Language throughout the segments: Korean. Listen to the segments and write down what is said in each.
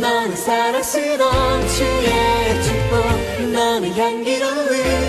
너는 사랑스러운 주의 축복. 너는 향기로운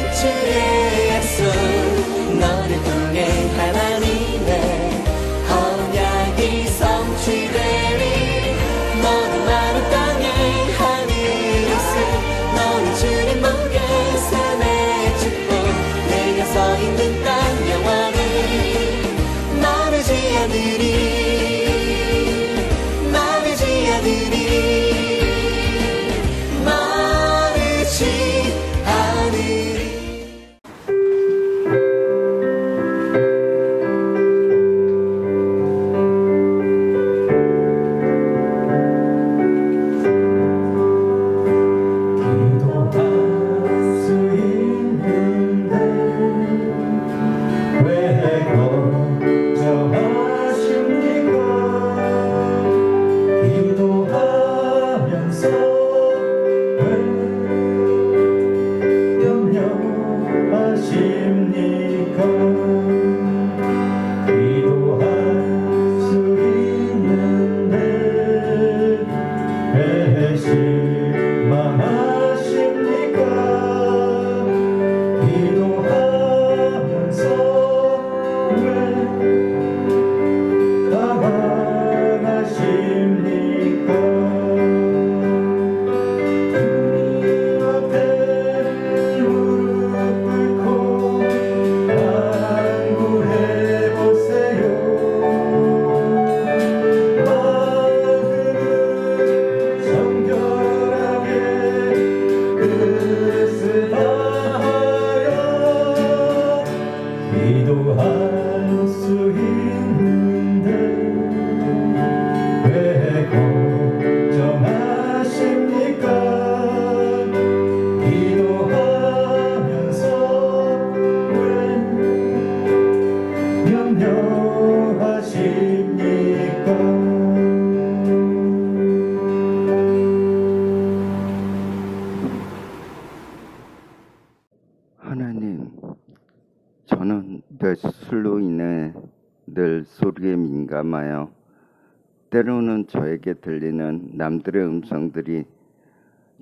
저에게 들리는 남들의 음성들이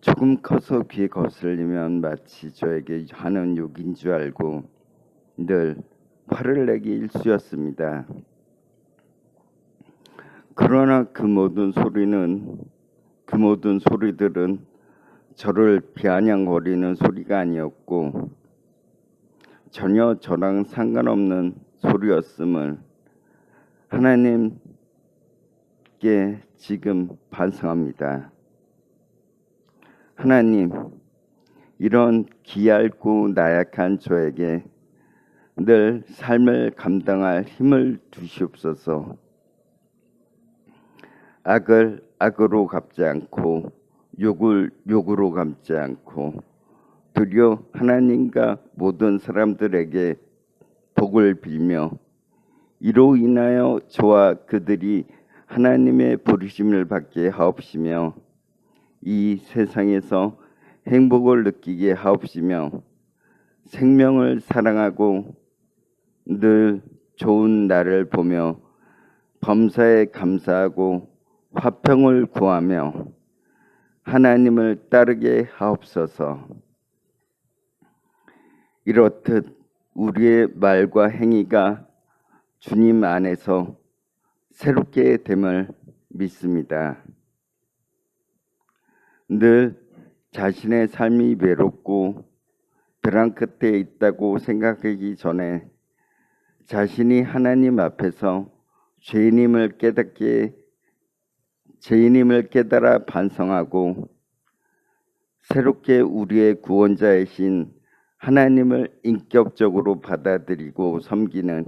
조금 커서 귀에 거슬리면 마치 저에게 하는 욕인 줄 알고 늘 화를 내기 일쑤였습니다. 그러나 그 모든 소리는 그 모든 소리들은 저를 비아냥거리는 소리가 아니었고 전혀 저랑 상관없는 소리였음을 하나님 께 지금 반성합니다. 하나님, 이런 기얇고 나약한 저에게 늘 삶을 감당할 힘을 주시옵소서. 악을 악으로 갚지 않고 욕을 욕으로 갚지 않고 도리어 하나님과 모든 사람들에게 복을 빌며 이로 인하여 저와 그들이 하나님의 부르심을 받게 하옵시며 이 세상에서 행복을 느끼게 하옵시며 생명을 사랑하고 늘 좋은 날을 보며 범사에 감사하고 화평을 구하며 하나님을 따르게 하옵소서. 이렇듯 우리의 말과 행위가 주님 안에서 새롭게 됨을 믿습니다. 늘 자신의 삶이 외롭고 벼랑 끝에 있다고 생각하기 전에 자신이 하나님 앞에서 죄인임을 깨닫게 죄인임을 깨달아 반성하고 새롭게 우리의 구원자이신 하나님을 인격적으로 받아들이고 섬기는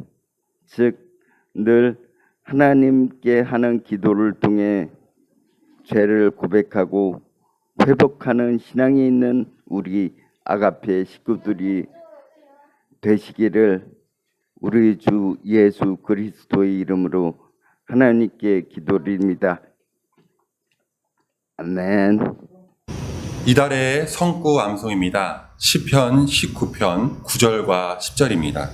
즉 늘 하나님께 하는 기도를 통해 죄를 고백하고 회복하는 신앙이 있는 우리 아가페 식구들이 되시기를 우리 주 예수 그리스도의 이름으로 하나님께 기도드립니다. 아멘. 이달의 성구 암송입니다. 시편 19편 9절과 10절입니다.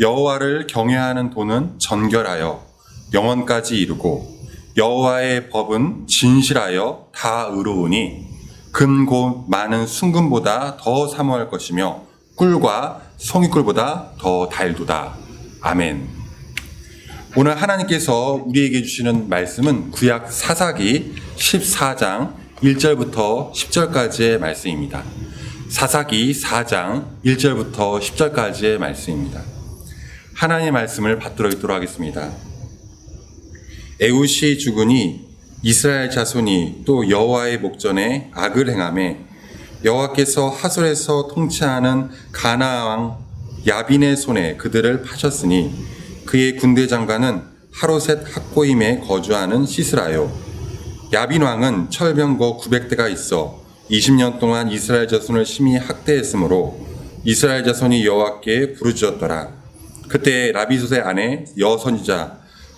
여호와를 경외하는 도는 전결하여 영원까지 이르고 여호와의 법은 진실하여 다 의로우니 금고 많은 순금보다 더 사모할 것이며 꿀과 송이꿀보다 더 달도다. 아멘. 오늘 하나님께서 우리에게 주시는 말씀은 구약 사사기 14장 1절부터 10절까지의 말씀입니다. 사사기 4장 1절부터 10절까지의 말씀입니다. 하나님의 말씀을 받들어 읽도록 하겠습니다. 에웃이 죽으니 이스라엘 자손이 또 여호와의 목전에 악을 행함에 여호와께서 하솔에서 통치하는 가나안 왕 야빈의 손에 그들을 파셨으니 그의 군대 장관은 하로셋 학고임에 거주하는 시스라요. 야빈 왕은 철병거 900대가 있어 20년 동안 이스라엘 자손을 심히 학대했으므로 이스라엘 자손이 여호와께 부르짖었더라. 그때 라비솥의 아내 여선지자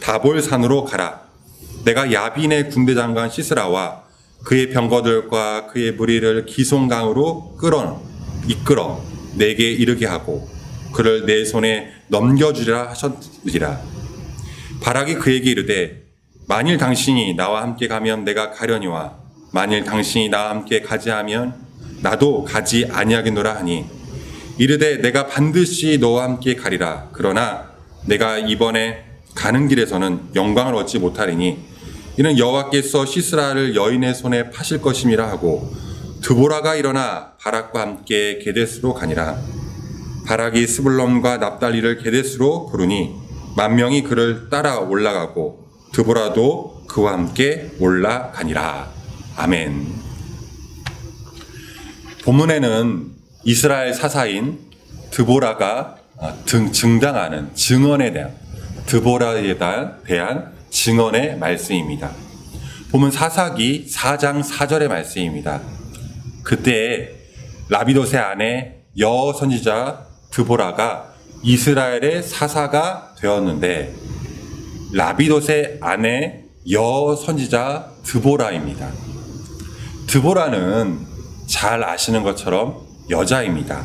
다볼 산으로 가라. 내가 야빈의 군대 장관 시스라와 그의 병거들과 그의 무리를 기송강으로 끌어 이끌어 내게 이르게 하고 그를 내 손에 넘겨주리라 하셨으리라. 바락이 그에게 이르되 만일 당신이 나와 함께 가면 내가 가려니와 만일 당신이 나와 함께 가지 하면 나도 가지 아니하겠노라 하니 이르되 내가 반드시 너와 함께 가리라. 그러나 내가 이번에 가는 길에서는 영광을 얻지 못하리니 이는 여호와께서 시스라를 여인의 손에 파실 것임이라 하고 드보라가 일어나 바락과 함께 게데스로 가니라 바락이 스불럼과 납달리를 게데스로 부르니 만 명이 그를 따라 올라가고 드보라도 그와 함께 올라가니라 아멘. 본문에는 이스라엘 사사인 드보라가 어, 등 증당하는 증언에 대한 드보라에 대한, 증언의 말씀입니다. 보면 사사기 4장 4절의 말씀입니다. 그때 라비도세 아내 여 선지자 드보라가 이스라엘의 사사가 되었는데 라비도세 아내 여 선지자 드보라입니다. 드보라는 잘 아시는 것처럼 여자입니다.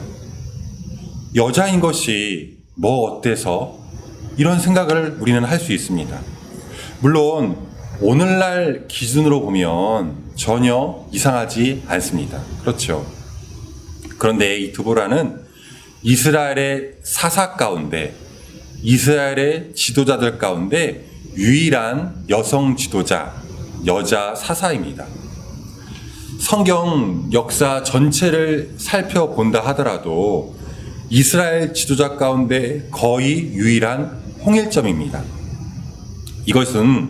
여자인 것이 뭐 어때서 이런 생각을 우리는 할 수 있습니다. 물론 오늘날 기준으로 보면 전혀 이상하지 않습니다. 그렇죠. 그런데 이 드보라는 이스라엘의 사사 가운데 이스라엘의 지도자들 가운데 유일한 여성 지도자, 여자 사사입니다. 성경 역사 전체를 살펴본다 하더라도 이스라엘 지도자 가운데 거의 유일한 홍일점입니다. 이것은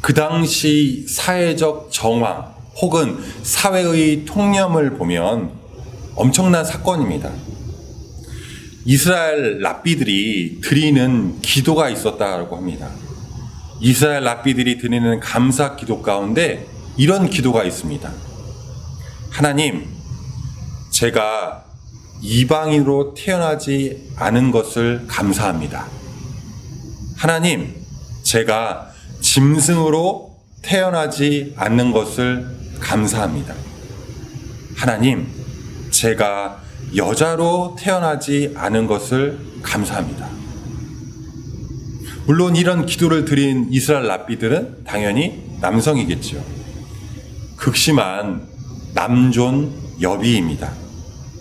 그 당시 사회적 정황 혹은 사회의 통념을 보면 엄청난 사건입니다. 이스라엘 랍비들이 드리는 기도가 있었다고 합니다. 이스라엘 랍비들이 드리는 감사 기도 가운데 이런 기도가 있습니다. 하나님, 제가 이방인으로 태어나지 않은 것을 감사합니다. 하나님, 제가 짐승으로 태어나지 않는 것을 감사합니다. 하나님, 제가 여자로 태어나지 않은 것을 감사합니다. 물론 이런 기도를 드린 이스라엘 랍비들은 당연히 남성이겠죠. 극심한 남존 여비입니다.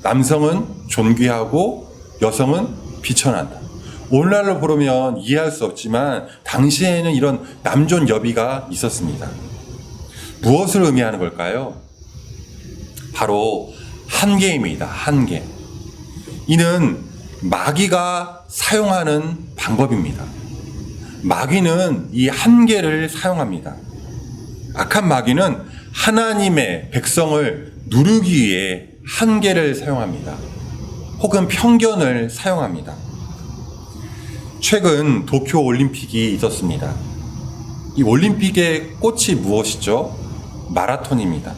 남성은 존귀하고 여성은 비천한다. 오늘날로 보면 이해할 수 없지만 당시에는 이런 남존 여비가 있었습니다. 무엇을 의미하는 걸까요? 바로 한계입니다. 한계. 이는 마귀가 사용하는 방법입니다. 마귀는 이 한계를 사용합니다. 악한 마귀는 하나님의 백성을 누르기 위해 한계를 사용합니다. 혹은 편견을 사용합니다. 최근 도쿄 올림픽이 있었습니다. 이 올림픽의 꽃이 무엇이죠? 마라톤입니다.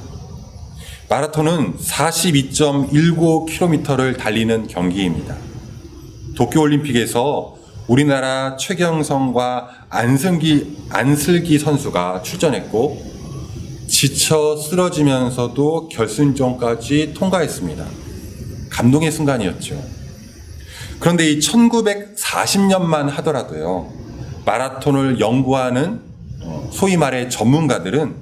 마라톤은 42.19km를 달리는 경기입니다. 도쿄 올림픽에서 우리나라 최경성과 안승기, 안슬기 선수가 출전했고 지쳐 쓰러지면서도 결승전까지 통과했습니다. 감동의 순간이었죠. 그런데 이 1940년만 하더라도요, 마라톤을 연구하는 어, 소위 말해 전문가들은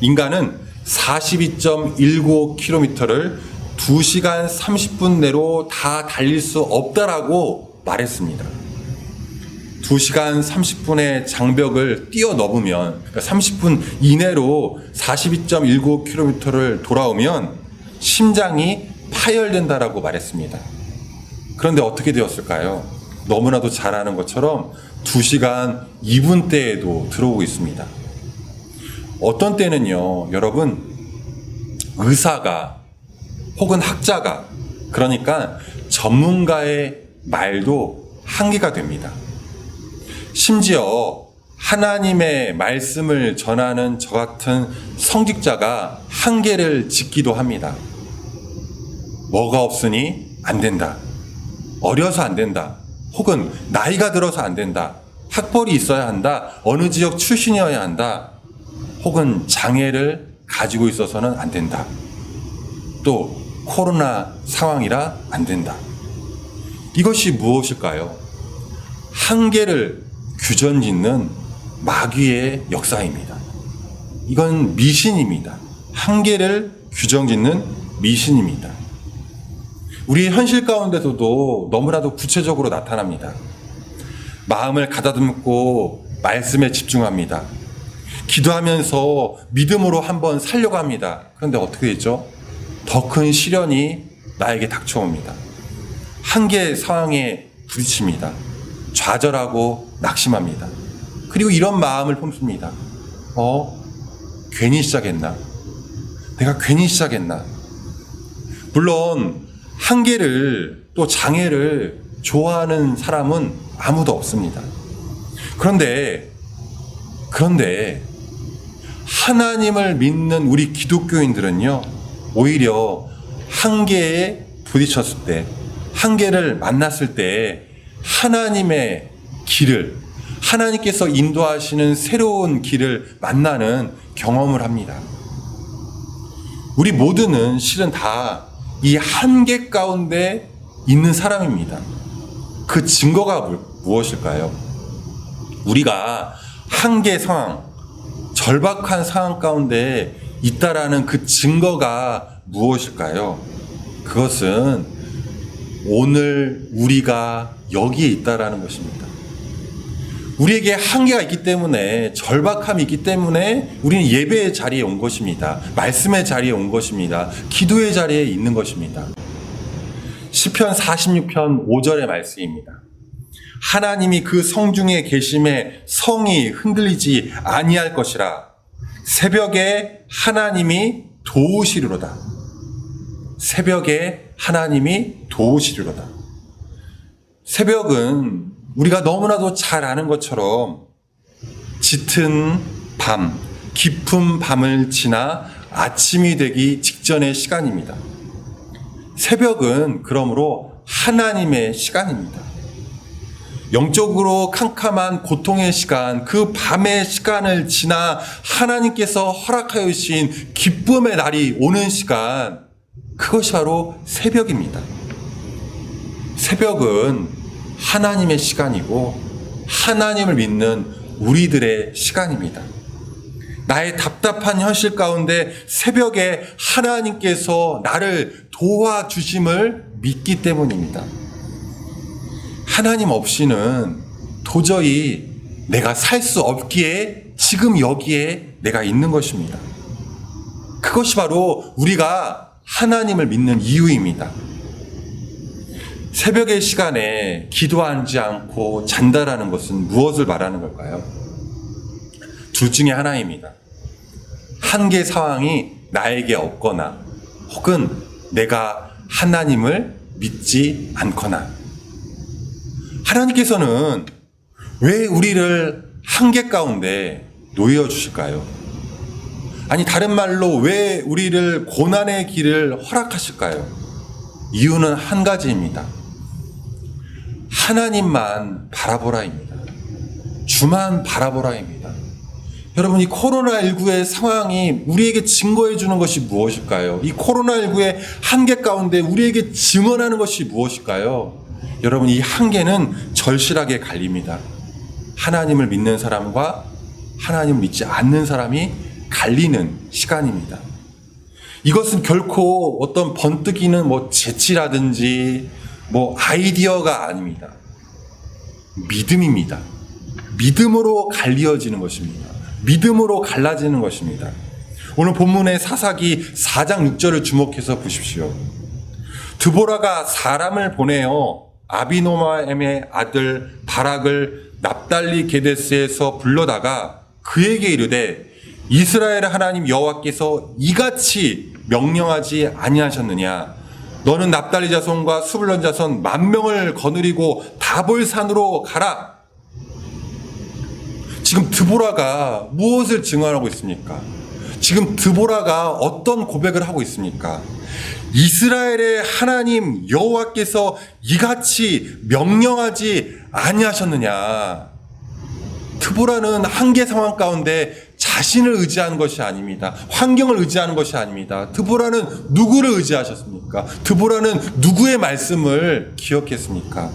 인간은 42.19km를 2시간 30분 내로 다 달릴 수 없다라고 말했습니다. 2시간 30분의 장벽을 뛰어넘으면, 그러니까 30분 이내로 42.19km를 돌아오면 심장이 파열된다라고 말했습니다. 그런데 어떻게 되었을까요? 너무나도 잘 아는 것처럼 2시간 2분대에도 들어오고 있습니다. 어떤 때는요, 여러분, 의사가 혹은 학자가, 그러니까 전문가의 말도 한계가 됩니다. 심지어 하나님의 말씀을 전하는 저 같은 성직자가 한계를 짓기도 합니다. 뭐가 없으니 안 된다. 어려서 안 된다. 혹은 나이가 들어서 안 된다. 학벌이 있어야 한다. 어느 지역 출신이어야 한다. 혹은 장애를 가지고 있어서는 안 된다. 또 코로나 상황이라 안 된다. 이것이 무엇일까요? 한계를 규전 짓는 마귀의 역사입니다. 이건 미신입니다. 한계를 규정 짓는 미신입니다. 우리 현실 가운데서도 너무나도 구체적으로 나타납니다. 마음을 가다듬고 말씀에 집중합니다. 기도하면서 믿음으로 한번 살려고 합니다. 그런데 어떻게 되죠? 더 큰 시련이 나에게 닥쳐옵니다. 한계 상황에 부딪힙니다. 좌절하고 낙심합니다. 그리고 이런 마음을 품습니다. 어? 괜히 시작했나? 내가 괜히 시작했나? 물론 한계를 또 장애를 좋아하는 사람은 아무도 없습니다. 그런데 그런데 하나님을 믿는 우리 기독교인들은요, 오히려 한계에 부딪혔을 때, 한계를 만났을 때, 하나님의 길을, 하나님께서 인도하시는 새로운 길을 만나는 경험을 합니다. 우리 모두는 실은 다 이 한계 가운데 있는 사람입니다. 그 증거가 무- 무엇일까요? 우리가 한계 상황, 절박한 상황 가운데 있다라는 그 증거가 무엇일까요? 그것은 오늘 우리가 여기에 있다라는 것입니다. 우리에게 한계가 있기 때문에 절박함이 있기 때문에 우리는 예배의 자리에 온 것입니다. 말씀의 자리에 온 것입니다. 기도의 자리에 있는 것입니다. 시편 46편 5절의 말씀입니다. 하나님이 그 성중에 계심에 성이 흔들리지 아니할 것이라 새벽에 하나님이 도우시리로다. 새벽에 하나님이 도우시리로다. 새벽은 우리가 너무나도 잘 아는 것처럼 짙은 밤, 깊은 밤을 지나 아침이 되기 직전의 시간입니다. 새벽은 그러므로 하나님의 시간입니다. 영적으로 캄캄한 고통의 시간, 그 밤의 시간을 지나 하나님께서 허락하여 주신 기쁨의 날이 오는 시간, 그것이 바로 새벽입니다. 새벽은 하나님의 시간이고 하나님을 믿는 우리들의 시간입니다. 나의 답답한 현실 가운데 새벽에 하나님께서 나를 도와주심을 믿기 때문입니다. 하나님 없이는 도저히 내가 살 수 없기에 지금 여기에 내가 있는 것입니다. 그것이 바로 우리가 하나님을 믿는 이유입니다. 새벽의 시간에 기도하지 않고 잔다라는 것은 무엇을 말하는 걸까요? 둘 중에 하나입니다. 한계 상황이 나에게 없거나 혹은 내가 하나님을 믿지 않거나 하나님께서는 왜 우리를 한계 가운데 놓여 주실까요? 아니 다른 말로 왜 우리를 고난의 길을 허락하실까요? 이유는 한 가지입니다. 하나님만 바라보라입니다. 주만 바라보라입니다. 여러분 이 코로나19의 상황이 우리에게 증거해 주는 것이 무엇일까요? 이 코로나19의 한계 가운데 우리에게 증언하는 것이 무엇일까요? 여러분 이 한계는 절실하게 갈립니다. 하나님을 믿는 사람과 하나님을 믿지 않는 사람이 갈리는 시간입니다. 이것은 결코 어떤 번뜩이는 뭐 재치라든지 뭐 아이디어가 아닙니다. 믿음입니다. 믿음으로 갈리어지는 것입니다. 믿음으로 갈라지는 것입니다. 오늘 본문의 사사기 4장 6절을 주목해서 보십시오. 드보라가 사람을 보내어 아비노마엠의 아들 바락을 납달리 게데스에서 불러다가 그에게 이르되 이스라엘 하나님 여호와께서 이같이 명령하지 아니하셨느냐 너는 납달리 자손과 수불론 자손 만 명을 거느리고 다볼산으로 가라 지금 드보라가 무엇을 증언하고 있습니까? 지금 드보라가 어떤 고백을 하고 있습니까? 이스라엘의 하나님 여호와께서 이같이 명령하지 아니하셨느냐? 드보라는 한계 상황 가운데 자신을 의지하는 것이 아닙니다. 환경을 의지하는 것이 아닙니다. 드보라는 누구를 의지하셨습니까? 드보라는 누구의 말씀을 기억했습니까?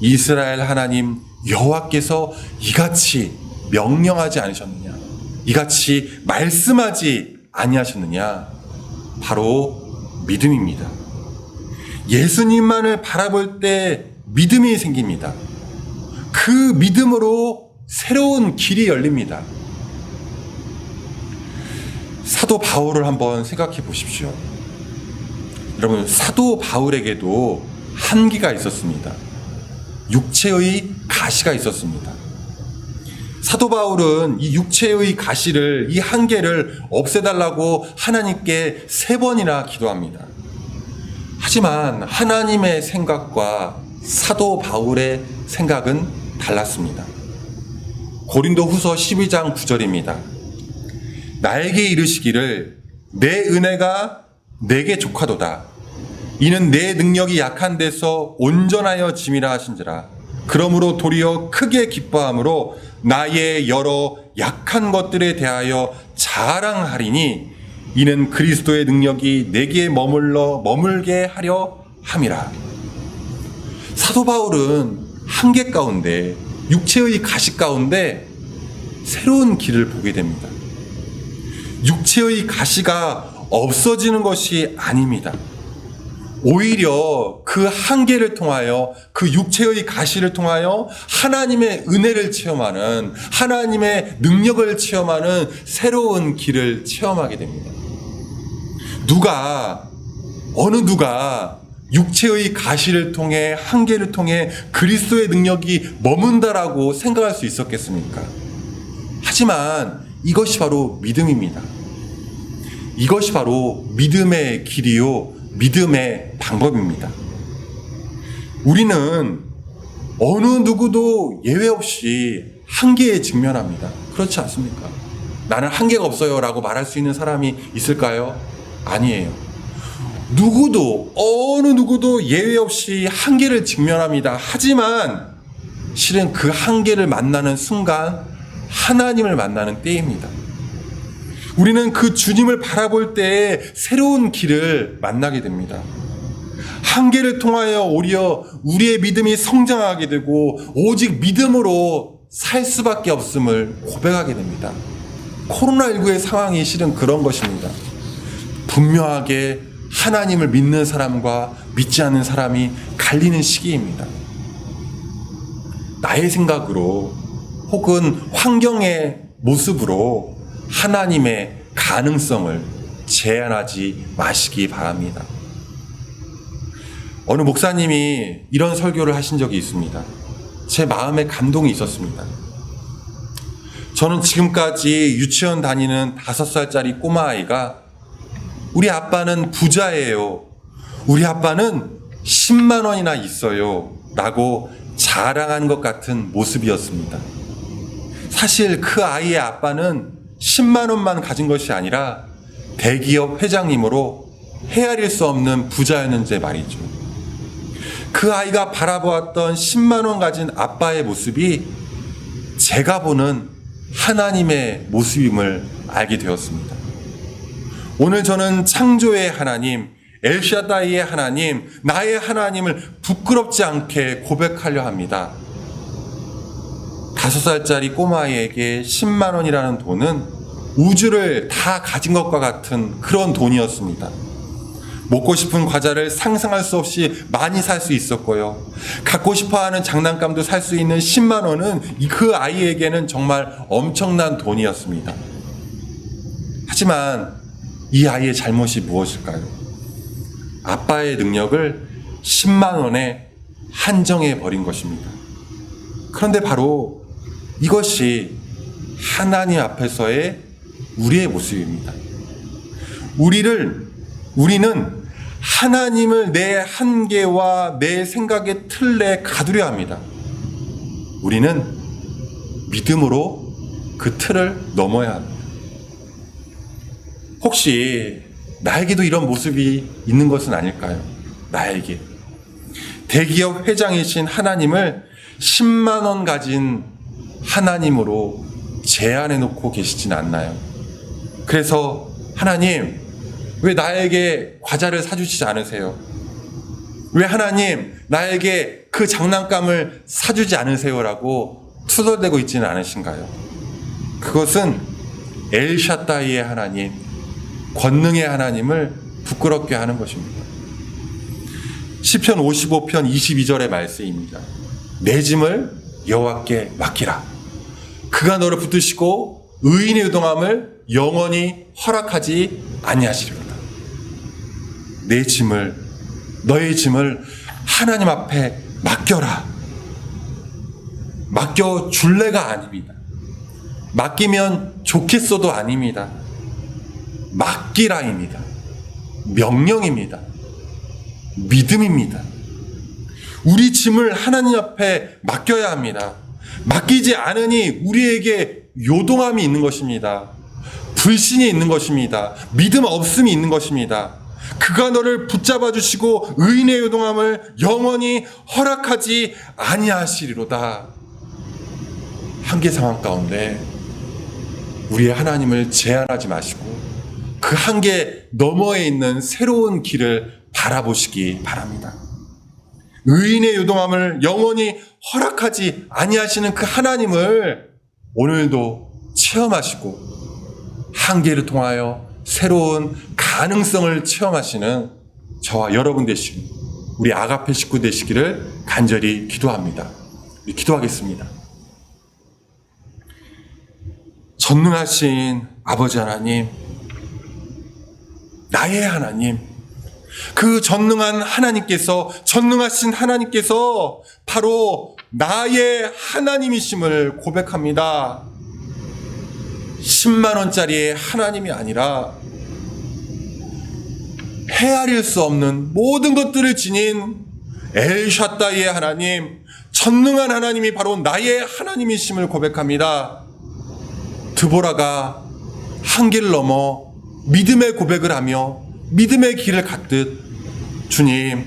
이스라엘 하나님 여호와께서 이같이 명령하지 않으셨느냐? 이같이 말씀하지 아니하셨느냐? 바로 믿음입니다. 예수님만을 바라볼 때 믿음이 생깁니다. 그 믿음으로 새로운 길이 열립니다. 사도 바울을 한번 생각해 보십시오. 여러분, 사도 바울에게도 한계가 있었습니다. 육체의 가시가 있었습니다. 사도 바울은 이 육체의 가시를, 이 한계를 없애달라고 하나님께 세 번이나 기도합니다. 하지만 하나님의 생각과 사도 바울의 생각은 달랐습니다. 고린도 후서 12장 9절입니다. 나에게 이르시기를 내 은혜가 내게 족하도다. 이는 내 능력이 약한 데서 온전하여 짐이라 하신지라. 그러므로 도리어 크게 기뻐함으로 나의 여러 약한 것들에 대하여 자랑하리니 이는 그리스도의 능력이 내게 머물러 머물게 하려 함이라. 사도 바울은 한계 가운데 육체의 가시 가운데 새로운 길을 보게 됩니다. 육체의 가시가 없어지는 것이 아닙니다. 오히려 그 한계를 통하여 그 육체의 가시를 통하여 하나님의 은혜를 체험하는 하나님의 능력을 체험하는 새로운 길을 체험하게 됩니다. 누가 어느 누가 육체의 가시를 통해 한계를 통해 그리스도의 능력이 머문다라고 생각할 수 있었겠습니까? 하지만 이것이 바로 믿음입니다. 이것이 바로 믿음의 길이요, 믿음의 방법입니다. 우리는 어느 누구도 예외 없이 한계에 직면합니다. 그렇지 않습니까? 나는 한계가 없어요 라고 말할 수 있는 사람이 있을까요? 아니에요. 누구도, 어느 누구도 예외 없이 한계를 직면합니다. 하지만 실은 그 한계를 만나는 순간 하나님을 만나는 때입니다. 우리는 그 주님을 바라볼 때 새로운 길을 만나게 됩니다. 한계를 통하여 오히려 우리의 믿음이 성장하게 되고 오직 믿음으로 살 수밖에 없음을 고백하게 됩니다. 코로나19의 상황이 실은 그런 것입니다. 분명하게 하나님을 믿는 사람과 믿지 않는 사람이 갈리는 시기입니다. 나의 생각으로 혹은 환경의 모습으로 하나님의 가능성을 제한하지 마시기 바랍니다. 어느 목사님이 이런 설교를 하신 적이 있습니다. 제 마음에 감동이 있었습니다. 저는 지금까지 유치원 다니는 다섯 살짜리 꼬마아이가 우리 아빠는 부자예요. 우리 아빠는 10만 원이나 있어요. 라고 자랑한 것 같은 모습이었습니다. 사실 그 아이의 아빠는 10만 원만 가진 것이 아니라 대기업 회장님으로 헤아릴 수 없는 부자였는지 말이죠. 그 아이가 바라보았던 10만 원 가진 아빠의 모습이 제가 보는 하나님의 모습임을 알게 되었습니다. 오늘 저는 창조의 하나님, 엘샤다이의 하나님, 나의 하나님을 부끄럽지 않게 고백하려 합니다. 다섯 살짜리 꼬마에게 10만 원이라는 돈은 우주를 다 가진 것과 같은 그런 돈이었습니다. 먹고 싶은 과자를 상상할 수 없이 많이 살 수 있었고요. 갖고 싶어 하는 장난감도 살 수 있는 10만 원은 그 아이에게는 정말 엄청난 돈이었습니다. 하지만 이 아이의 잘못이 무엇일까요? 아빠의 능력을 10만 원에 한정해 버린 것입니다. 그런데 바로 이것이 하나님 앞에서의 우리의 모습입니다. 우리를 우리는 하나님을 내 한계와 내 생각의 틀에 가두려 합니다. 우리는 믿음으로 그 틀을 넘어야 합니다. 혹시 나에게도 이런 모습이 있는 것은 아닐까요? 나에게. 대기업 회장이신 하나님을 10만 원 가진 하나님으로 제안해 놓고 계시진 않나요? 그래서 하나님, 왜 나에게 과자를 사주시지 않으세요? 왜 하나님, 나에게 그 장난감을 사주지 않으세요 라고 투덜대고 있지는 않으신가요? 그것은 엘샤다이의 하나님, 권능의 하나님을 부끄럽게 하는 것입니다. 시편 55편 22절의 말씀입니다. 내 짐을 여호와께 맡기라. 그가 너를 붙드시고 의인의 유동함을 영원히 허락하지 아니하시리로다. 내 짐을 너의 짐을 하나님 앞에 맡겨라. 맡겨 줄래가 아닙니다. 맡기면 좋겠어도 아닙니다. 맡기라입니다. 명령입니다. 믿음입니다. 우리 짐을 하나님 앞에 맡겨야 합니다. 맡기지 않으니 우리에게 요동함이 있는 것입니다. 불신이 있는 것입니다. 믿음 없음이 있는 것입니다. 그가 너를 붙잡아 주시고 의인의 요동함을 영원히 허락하지 아니하시리로다. 한계 상황 가운데 우리의 하나님을 제한하지 마시고 그 한계 너머에 있는 새로운 길을 바라보시기 바랍니다. 의인의 요동함을 영원히 허락하지 아니하시는 그 하나님을 오늘도 체험하시고 한계를 통하여 새로운 가능성을 체험하시는 저와 여러분 되시기 우리 아가페 식구 되시기를 간절히 기도합니다. 기도하겠습니다. 전능하신 아버지 하나님, 나의 하나님, 그 전능한 하나님께서, 전능하신 하나님께서 바로 나의 하나님이심을 고백합니다. 10만원짜리의 하나님이 아니라 헤아릴 수 없는 모든 것들을 지닌 엘샤다이의 하나님, 전능한 하나님이 바로 나의 하나님이심을 고백합니다. 드보라가 한계를 넘어 믿음의 고백을 하며 믿음의 길을 갔듯 주님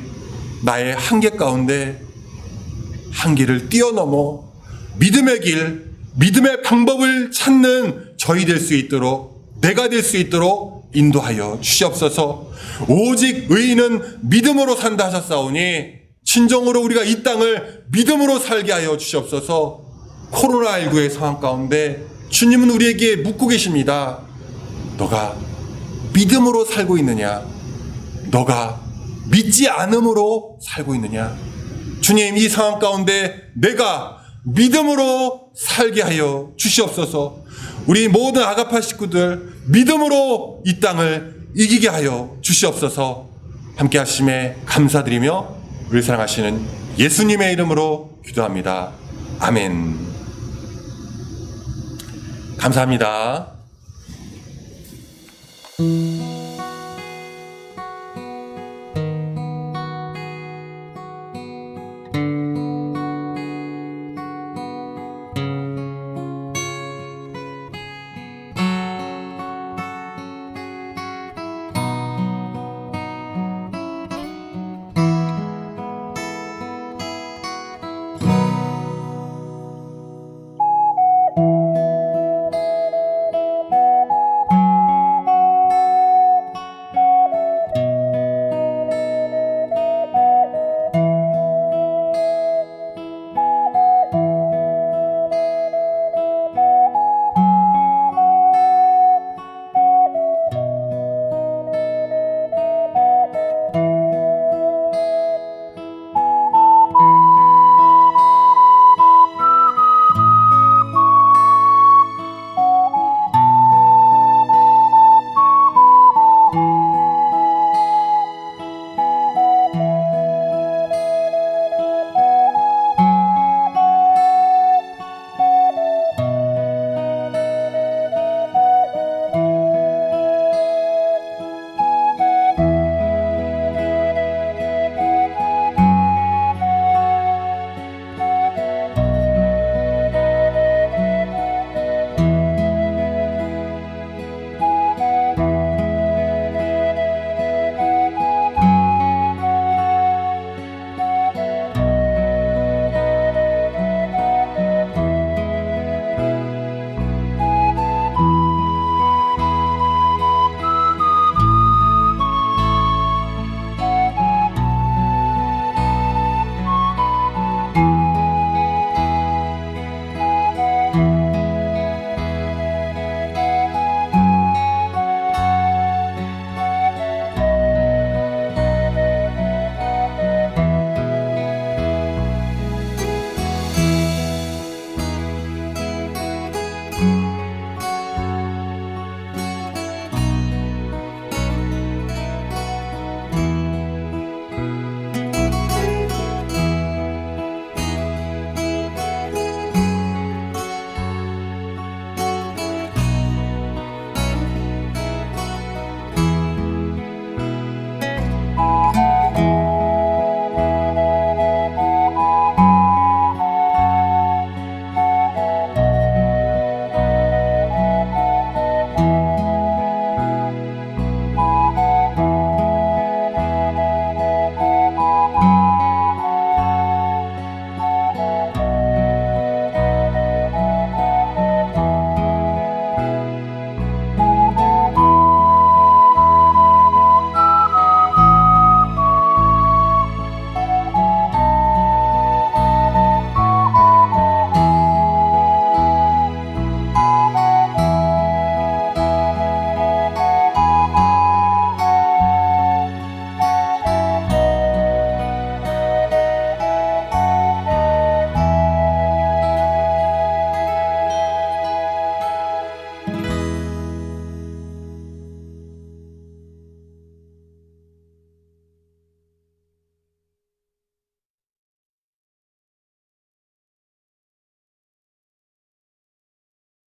나의 한계 가운데 한계를 뛰어넘어 믿음의 길, 믿음의 방법을 찾는 저희 될 수 있도록 내가 될 수 있도록 인도하여 주시옵소서. 오직 의인은 믿음으로 산다 하셨사오니 진정으로 우리가 이 땅을 믿음으로 살게 하여 주시옵소서. 코로나19의 상황 가운데 주님은 우리에게 묻고 계십니다. 너가 믿음으로 살고 있느냐? 너가 믿지 않음으로 살고 있느냐? 주님 이 상황 가운데 내가 믿음으로 살게 하여 주시옵소서. 우리 모든 아가파 식구들 믿음으로 이 땅을 이기게 하여 주시옵소서. 함께 하심에 감사드리며 우리 사랑하시는 예수님의 이름으로 기도합니다. 아멘. 감사합니다. Música